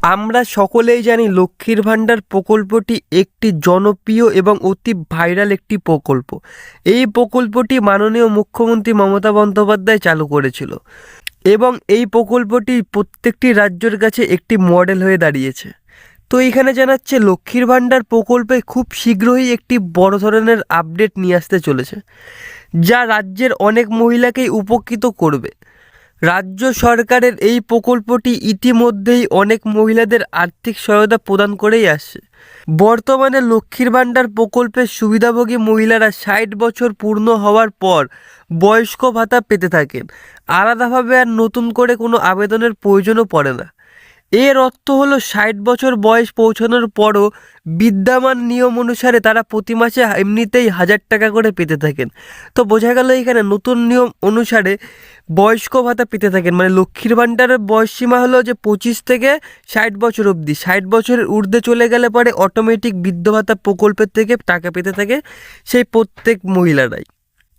আমরা সকলেই জানি লক্ষ্মীর ভাণ্ডার প্রকল্পটি একটি জনপ্রিয় এবং অতি ভাইরাল একটি প্রকল্প। এই প্রকল্পটি মাননীয় মুখ্যমন্ত্রী মমতা বন্দ্যোপাধ্যায় চালু করেছিল এবং এই প্রকল্পটি প্রত্যেকটি রাজ্যের কাছে একটি মডেল হয়ে দাঁড়িয়েছে। তো এখানে জানাচ্ছে লক্ষ্মীর ভাণ্ডার প্রকল্পে খুব শীঘ্রই একটি বড় ধরনের আপডেট নিয়ে আসতে চলেছে, যা রাজ্যের অনেক মহিলাকেই উপকৃত করবে। রাজ্য সরকারের এই প্রকল্পটি ইতিমধ্যেই অনেক মহিলাদের আর্থিক সহায়তা প্রদান করেই আসছে বর্তমানে লক্ষ্মীর ভাণ্ডার প্রকল্পের সুবিধাভোগী মহিলারা ষাট বছর পূর্ণ হওয়ার পর বয়স্ক ভাতা পেতে থাকেন। আলাদাভাবে আর নতুন করে কোনো আবেদনের প্রয়োজনও পড়ে না। এর অর্থ হলো ষাট বছর বয়স পৌঁছানোর পরও বিদ্যমান নিয়ম অনুসারে তারা প্রতি মাসে এমনিতেই হাজার টাকা করে পেতে থাকেন। তো বোঝা গেল এখানে নতুন নিয়ম অনুসারে বয়স্ক ভাতা পেতে থাকেন। মানে লক্ষ্মীর ভাণ্ডারের বয়স সীমা হলো যে পঁচিশ থেকে ষাট বছর অবধি। ষাট বছরের ঊর্ধ্বে চলে গেলে পরে অটোমেটিক বৃদ্ধ ভাতা প্রকল্পের থেকে টাকা পেতে থাকে সেই প্রত্যেক মহিলারাই।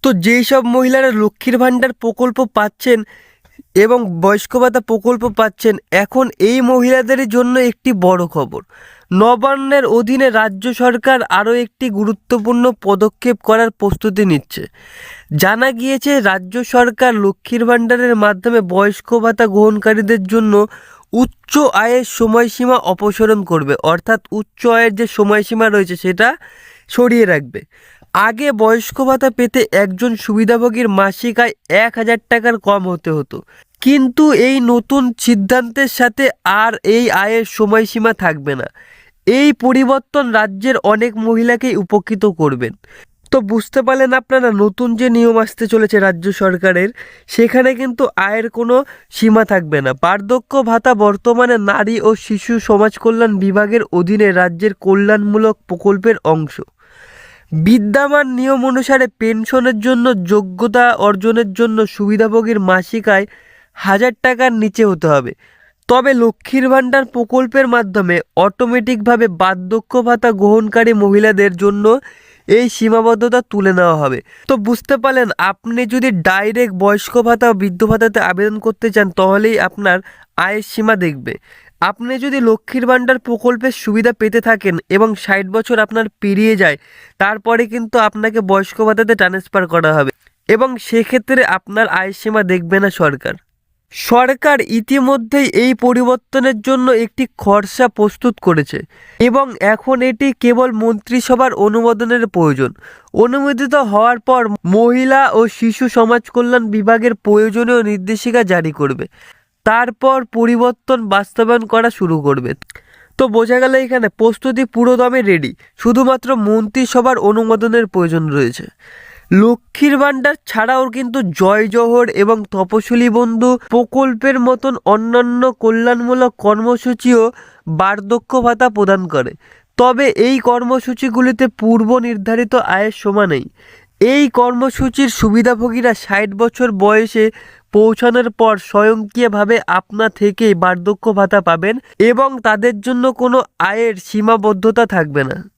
তো যেই সব মহিলারা লক্ষ্মীর ভাণ্ডার প্রকল্প পাচ্ছেন এবং বয়স্ক ভাতা প্রকল্প পাচ্ছেন এখন এই মহিলাদের জন্য একটি বড় খবর। নবান্নের অধীনে রাজ্য সরকার আরও একটি গুরুত্বপূর্ণ পদক্ষেপ করার প্রস্তুতি নিচ্ছে। জানা গিয়েছে, রাজ্য সরকার লক্ষ্মীর ভাণ্ডারের মাধ্যমে বয়স্ক ভাতা গ্রহণকারীদের জন্য উচ্চ আয়ের সময়সীমা অপসারণ করবে। অর্থাৎ উচ্চ আয়ের যে সময়সীমা রয়েছে সেটা সরিয়ে রাখবে। আগে বয়স্ক ভাতা পেতে একজন সুবিধাভোগীর মাসিক আয় এক হাজার টাকার কম হতে হতো। কিন্তু এই নতুন সিদ্ধান্তের সাথে আর এই আয়ের সময়সীমা থাকবে না। এই পরিবর্তন রাজ্যের অনেক মহিলাকেই উপকৃত করবেন। তো বুঝতে পারলেন আপনারা, নতুন যে নিয়ম আসতে চলেছে রাজ্য সরকারের, সেখানে কিন্তু আয়ের কোনো সীমা থাকবে না। বার্ধক্য ভাতা বর্তমানে নারী ও শিশু সমাজ কল্যাণ বিভাগের অধীনে রাজ্যের কল্যাণমূলক প্রকল্পের অংশ। বিদ্যমান নিয়ম অনুসারে পেনশনের জন্য, যোগ্যতা অর্জনের জন্য সুবিধাভোগীর মাসিক আয় হাজার টাকার নিচে হতে হবে। তবে লক্ষ্মীর ভাণ্ডার প্রকল্পের মাধ্যমে অটোমেটিকভাবে বার্ধক্য ভাতা গ্রহণকারী মহিলাদের জন্য এই সীমাবদ্ধতা তুলে নেওয়া হবে। তো বুঝতে পারলেন, আপনি যদি ডাইরেক্ট বয়স্ক ভাতা বৃদ্ধ ভাতাতে আবেদন করতে চান, তাহলেই আপনার আয়ের সীমা দেখবে। আপনি যদি লক্ষ্মীর ভাণ্ডার প্রকল্পের সুবিধা পেতে থাকেন এবং ষাট বছর আপনার পেরিয়ে যায়, তারপরে কিন্তু আপনাকে বয়স্ক ভাতাতে ট্রান্সফার করা হবে এবং সেক্ষেত্রে আপনার আয়ের সীমা দেখবে না সরকার। সরকার ইতিমধ্যেই এই পরিবর্তনের জন্য একটি খরচা প্রস্তুত করেছে এবং এখন এটি কেবল মন্ত্রিসভার অনুমোদনের প্রয়োজন। অনুমোদিত হওয়ার পর মহিলা ও শিশু সমাজ কল্যাণ বিভাগের প্রয়োজনীয় নির্দেশিকা জারি করবে। তারপর পরিবর্তন বাস্তবায়ন করা শুরু করবে। তো বোঝা গেল এখানে প্রস্তুতি পুরোদমে রেডি শুধুমাত্র মন্ত্রিসভার অনুমোদনের প্রয়োজন রয়েছে। লক্ষ্মীর ভাণ্ডার ছাড়াও কিন্তু জয় জহর এবং তপশিলি বন্ধু প্রকল্পের মতন অন্যান্য কল্যাণমূলক কর্মসূচিও বার্ধক্য ভাতা প্রদান করে। তবে এই কর্মসূচিগুলিতে পূর্ব নির্ধারিত আয়ের সমানেই এই কর্মসূচির সুবিধাভোগীরা ষাট বছর বয়সে পৌঁছানোর পর স্বয়ংক্রিয়ভাবে আপনা থেকেই বার্ধক্য ভাতা পাবেন এবং তাদের জন্য কোনো আয়ের সীমাবদ্ধতা থাকবে না।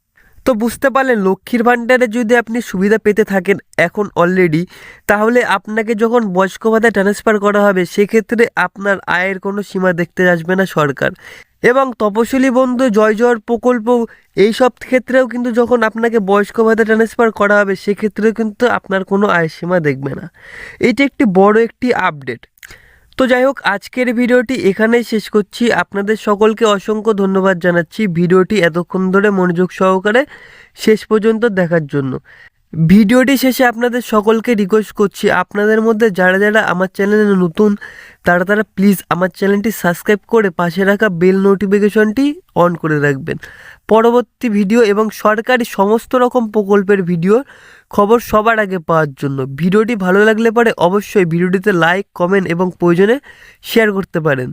তো বুঝতে পারলেন, লক্ষ্মীর ভাণ্ডারে যদি আপনি সুবিধা পেতে থাকেন এখন অলরেডি তাহলে আপনাকে যখন বয়স্ক ভাতায় ট্রান্সফার করা হবে, সেক্ষেত্রে আপনার আয়ের কোনো সীমা দেখতে আসবে না সরকার। এবং তপশিলি বন্ধু, জয় জয়ের প্রকল্প, এই সব ক্ষেত্রেও কিন্তু যখন আপনাকে বয়স্ক ভাতা ট্রান্সফার করা হবে, সেক্ষেত্রেও কিন্তু আপনার কোনো আয়ের সীমা দেখবে না। এটি একটি বড় একটি আপডেট তো যাই হোক, আজকের ভিডিওটি এখানেই শেষ করছি। আপনাদের সকলকে অসংখ্য ধন্যবাদ জানাচ্ছি। ভিডিওটি এতক্ষণ ধরে মনোযোগ সহকারে শেষ পর্যন্ত দেখার জন্য। ভিডিওটি শেষে আপনাদের সকলকে রিকোয়েস্ট করছি, আপনাদের মধ্যে যারা যারা আমার চ্যানেলে নতুন, তারা তারা প্লিজ আমার চ্যানেলটি সাবস্ক্রাইব করে পাশে রাখা বেল নোটিফিকেশনটি অন করে রাখবেন। পরবর্তী ভিডিও এবং সরকারি সমস্ত রকম প্রকল্পের ভিডিও খবর সবার আগে পাওয়ার জন্য। ভিডিওটি ভালো লাগলে পরে অবশ্যই ভিডিওটিতে লাইক কমেন্ট এবং প্রয়োজনে শেয়ার করতে পারেন।